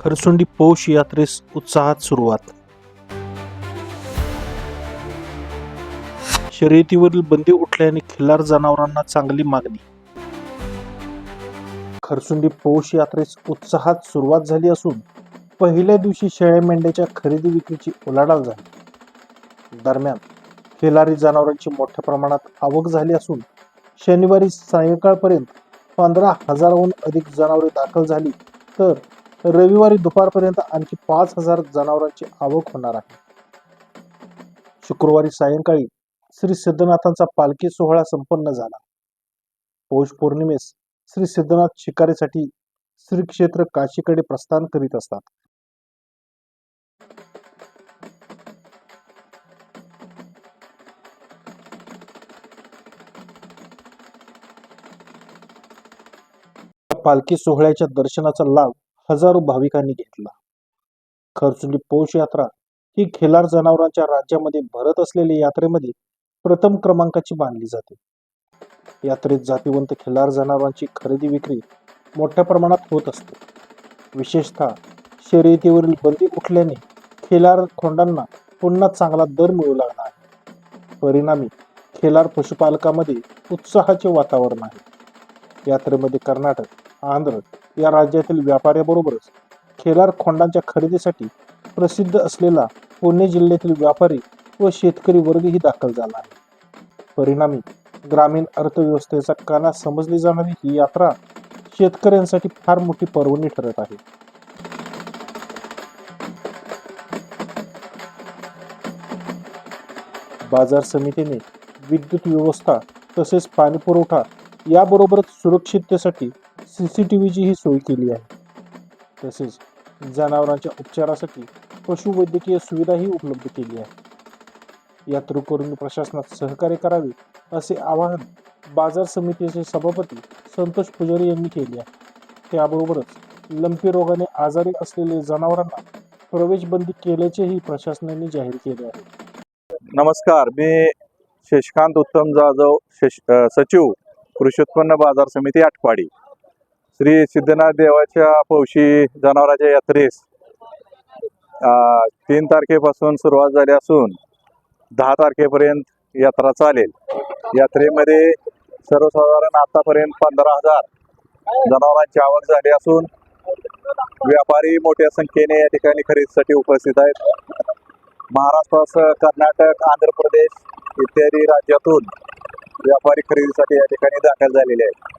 खरसुंडी पौष यात्रेस उत्साहात सुरुवात. शर्यतीवरील बंदी उठल्याने खिल्लार जनावरांना चांगली मागणी. खरसुंडी पौष यात्रेस उत्साहात सुरुवात झाली असून पहिल्या दिवशी शेळ्या मेंढ्याच्या खरेदी विक्रीची उलाढाल झाली. दरम्यान खिलारी जनावरांची मोठ्या प्रमाणात आवक झाली असून शनिवारी सायंकाळपर्यंत पंधरा हजाराहून अधिक जनावरे दाखल झाली तर रविवारी दुपारपर्यंत आणखी पाच हजार जनावरांची आवक होणार आहे. शुक्रवारी सायंकाळी श्री सिद्धनाथांचा पालखी सोहळा संपन्न झाला. पौष पौर्णिमेस श्री सिद्धनाथ शिकारीसाठी श्री क्षेत्र काशीकडे प्रस्थान करीत असतात. पालखी सोहळ्याच्या दर्शनाचा लाभ हजारो भाविकांनी घेतला. खरचुली पौष यात्रा ही खेलार जनावरांच्या राज्यामध्ये भरत असलेल्या यात्रेमध्ये प्रथम क्रमांकाची मानली जाते. यात्रेत जातीवंत खेलार जनावरांची खरेदी विक्री मोठ्या प्रमाणात होत असते. विशेषतः शर्यतीवरील बंदी उठल्याने खेलार खोंडांना पुन्हा चांगला दर मिळू लागला आहे. परिणामी खेलार पशुपालकामध्ये उत्साहाचे वातावरण आहे. यात्रेमध्ये कर्नाटक आंध्र या राज्यातील व्यापाऱ्याबरोबरच खिलार खोंडांच्या खरेदीसाठी प्रसिद्ध असलेला पुणे जिल्ह्यातील व्यापारी व शेतकरी वर्गही दाखल झाला आहे. परिणामी ग्रामीण अर्थव्यवस्थेचा काना समजली जाणारी ही यात्रा शेतकऱ्यांसाठी फार मोठी पर्वणी ठरत आहे. बाजार समितीने विद्युत व्यवस्था तसेच पाणीपुरवठा याबरोबरच सुरक्षिततेसाठी सी सी टी व्हीचीही सोय केली आहे. तसेच जनावरांच्या उपचारासाठी पशुवैद्यकीय सुविधाही उपलब्ध केली आहे. यात्रेकरूंनी प्रशासनात सहकार्य करावे असे आवाहन बाजार समितीचे सभापती संतोष पुजारी यांनी केले आहे. त्याबरोबरच लंपी रोगाने आजारी असलेले जनावरांना प्रवेश बंदी केल्याचेही प्रशासनाने जाहीर केले आहे. नमस्कार मी शशिकांत उत्तम जाधव शश सचिव कृषी उत्पन्न बाजार समिती आटपाडी. श्री सिद्धनाथ देवाच्या पौशी जनावरांच्या यात्रेस तीन तारखेपासून सुरुवात झाली असून दहा तारखेपर्यंत यात्रा चालेल. यात्रेमध्ये सर्वसाधारण आतापर्यंत पंधरा हजार जनावरांची आवक झाली असून व्यापारी मोठ्या संख्येने या ठिकाणी खरेदीसाठी उपस्थित आहेत. महाराष्ट्रासह कर्नाटक आंध्र प्रदेश इत्यादी राज्यातून व्यापारी खरेदीसाठी या ठिकाणी दाखल झालेले आहेत.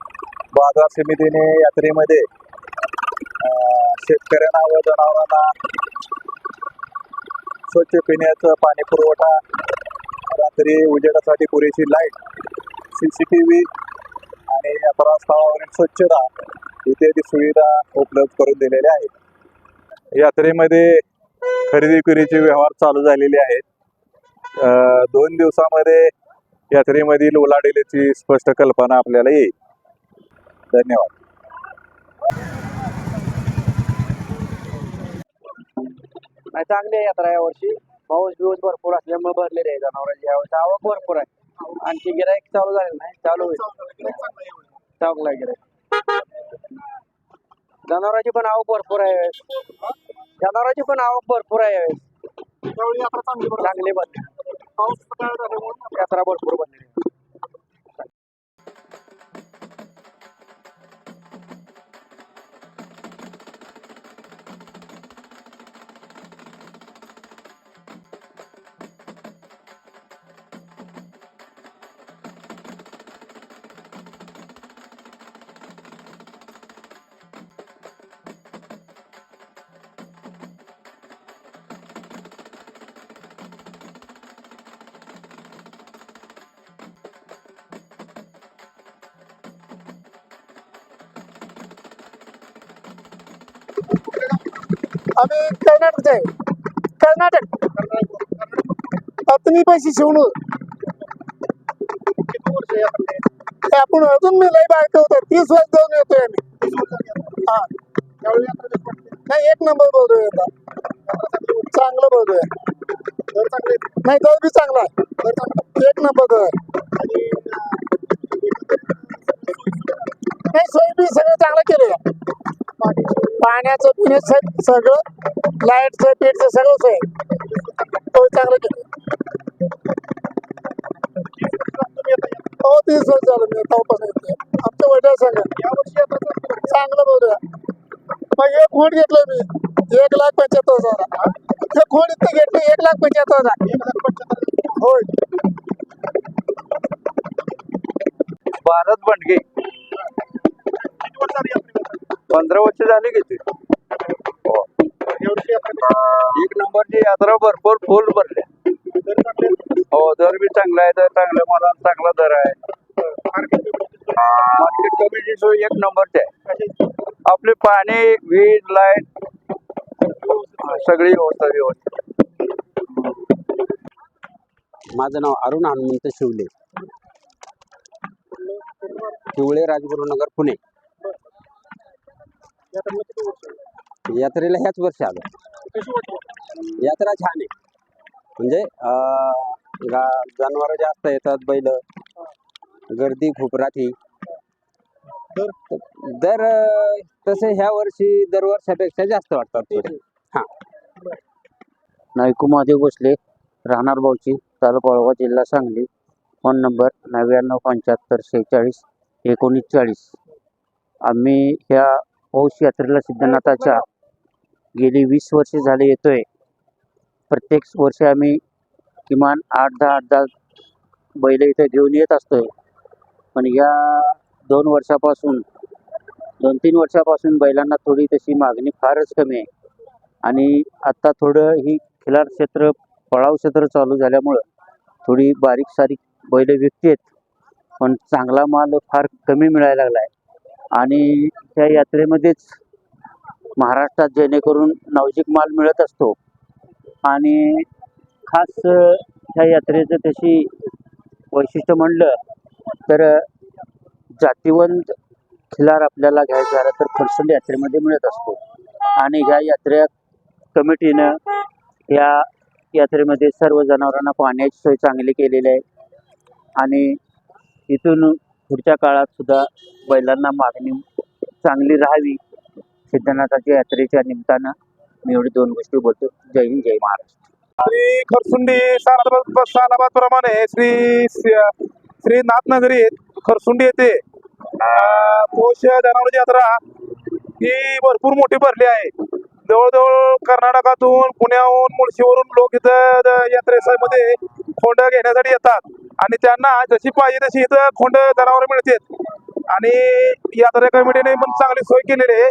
बाजार समितीने यात्रेमध्ये शेतकऱ्यांना व जनावरांना स्वच्छ पिण्याचं पाणी पुरवठा रात्री उजेडासाठी पुरेशी light C C T V आणि यात्रा स्थळावरील स्वच्छता इत्यादी सुविधा उपलब्ध करून दिलेल्या आहेत. यात्रेमध्ये खरेदी विक्रीचे व्यवहार चालू झालेले आहेत. दोन दिवसामध्ये यात्रेमधील उलाढालीची स्पष्ट कल्पना आपल्याला येईल. धन्यवाद. नाही चांगली आहे यात्रा यावर्षी. पाऊस बिऊस भरपूर असल्यामुळे भरलेले आहे जनावरांची. यावर्षी आवक भरपूर आहे. आणखी गिराईक चालू झाले नाही चालू होईल. चांगला आहे गिराईक. जनावरांची पण आवक भरपूर आहे जनावरांची पण आवक भरपूर आहे चांगली बन यात्रा भरपूर बनलेली आम्ही कर्नाटकचे आहे. कर्नाटक. तुम्ही पैसे शिवून आपण अजून मी लय बायक होतो. तीस वर्ष जाऊन येतोय आम्ही. हा. नाही एक नंबर बोलतोय आता. चांगलं बोलतोय. नाही दर बी चांगला आहे. एक नंबर दर. नाही सोय बी सगळं चांगलं केलं पाण्याचं पिण्याचं सगळं लाईटचं पीठचं सगळं सोय हो चांगलं केलं. हो तीस वर्ष झालं मी तेव्हापासून येते आमच्या वडिला सांगा चांगलं बोलूया मग एक खोड घेतलं मी. एक लाख पंच्याहत्तर हजार. एक खोड घेतलं एक लाख पंच्याहत्तर हजार. होय. भारत बंडगे. पंधरा वर्ष झाली किती हो. एक नंबरची यात्रा भरपूर फुल भरल्या. हो दर बी चांगला आहे तर चांगला मला चांगला दर आहे. मार्केट कमिटी सोय एक नंबरची आहे. आपली पाणी वीज लाइट सगळी व्यवस्था व्यवस्थित माझं नाव अरुण हनुमंत शिवले. शिवळे राजगुरुनगर पुणे. यात्रेला ह्याच वर्षी आलो. यात्रा छान आहे. म्हणजे अं, गा- जनावरं जास्त येतात बैल. गर्दी खूप राहते. दर अं, तसे ह्या वर्षी दरवर्षापेक्षा जास्त वाटतात थोडे हा. नायकू महादेव भोसले राहणार भाऊची तालुका वाळवा जिल्हा सांगली. फोन नंबर नव्याण्णव पंच्याहत्तर शेहेचाळीस एकोणीस चाळीस. आम्ही ह्या पौष यात्रेला सिद्धनाथाच्या गेली वीस वर्षे झाले येतोय. प्रत्येक वर्षी आम्ही किमान आठ दहा आठ दहा बैल इथे घेऊन येत असतोय. पण या दोन वर्षापासून दोन तीन वर्षापासून बैलांना थोडी तशी मागणी फारच कमी आहे. आणि आत्ता थोडं ही खिलार क्षेत्र पळाव क्षेत्र चालू झाल्यामुळं थोडी बारीक सारीक बैल विकतेत. पण चांगला माल फार कमी मिळायला लागला आहे आणि त्या यात्रेमध्येच महाराष्ट्रात जेणेकरून नावजिक माल मिळत असतो. आणि खास ह्या यात्रेचं तशी वैशिष्ट्य म्हणलं तर जातिवंत जातीवंत खिलार आपल्याला घ्यायचा झाला तर खडसंड यात्रेमध्ये मिळत असतो. आणि ह्या यात्रे कमिटीनं या यात्रेमध्ये सर्व जनावरांना पाण्याची सोय चांगली केलेली आहे. आणि इथून पुढच्या काळात सुद्धा बैलांना मागणी चांगली राहावी सिद्धनाथाच्या यात्रेच्या निमित्तानं मी एवढी दोन गोष्टी बोलतो. जय हिंद जय महाराष्ट्र. आणि खरसुंडी सालाबाद प्रमाणे श्री श्री नाथनगरी खरसुंडी येथे पोष जनावरची जनावरांची यात्रा ही भरपूर मोठी भरली आहे. जवळजवळ कर्नाटकातून पुण्याहून मुळशीवरून लोक इथं द- यात्रेमध्ये खोंड घेण्यासाठी येतात. आणि त्यांना जशी पाहिजे तशी इथं खोंड जनावर मिळतात आणि यात्रा कमिटीने पण चांगली सोय केलेली आहे.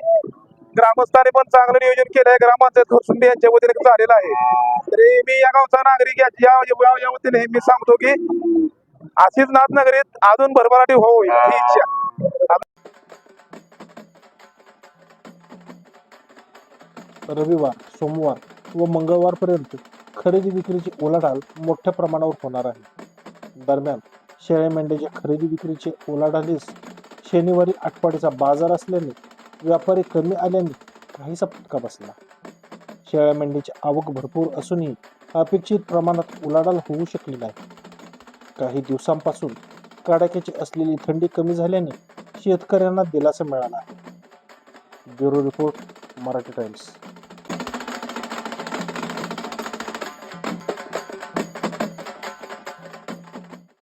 ग्रामस्थांनी पण चांगलं नियोजन केलं आहे ग्रामपंचायत खरसुंडी यांच्या वतीने झालेलं आहे. तरी मी या गावचा नागरिक या वतीने मी सांगतो की अशीच नाथनगरीत अजून भरभराटी होऊ ही इच्छा. रविवार सोमवार व मंगळवारपर्यंत खरेदी विक्रीची उलाढाल मोठ्या प्रमाणावर होणार आहे. दरम्यान शेळ्या मेंढ्याच्या खरेदी विक्रीचे उलाढालीस शनिवारी आठवड्याचा बाजार असल्याने व्यापारी कमी आल्याने काहीसा फटका बसला. शेळ्या मेंढ्याची आवक भरपूर असूनही अपेक्षित प्रमाणात उलाढाल होऊ शकली नाही. काही दिवसांपासून कडाक्याची असलेली थंडी कमी झाल्याने शेतकऱ्यांना दिलासा मिळाला. आहे ब्युरो रिपोर्ट मराठी टाइम्स.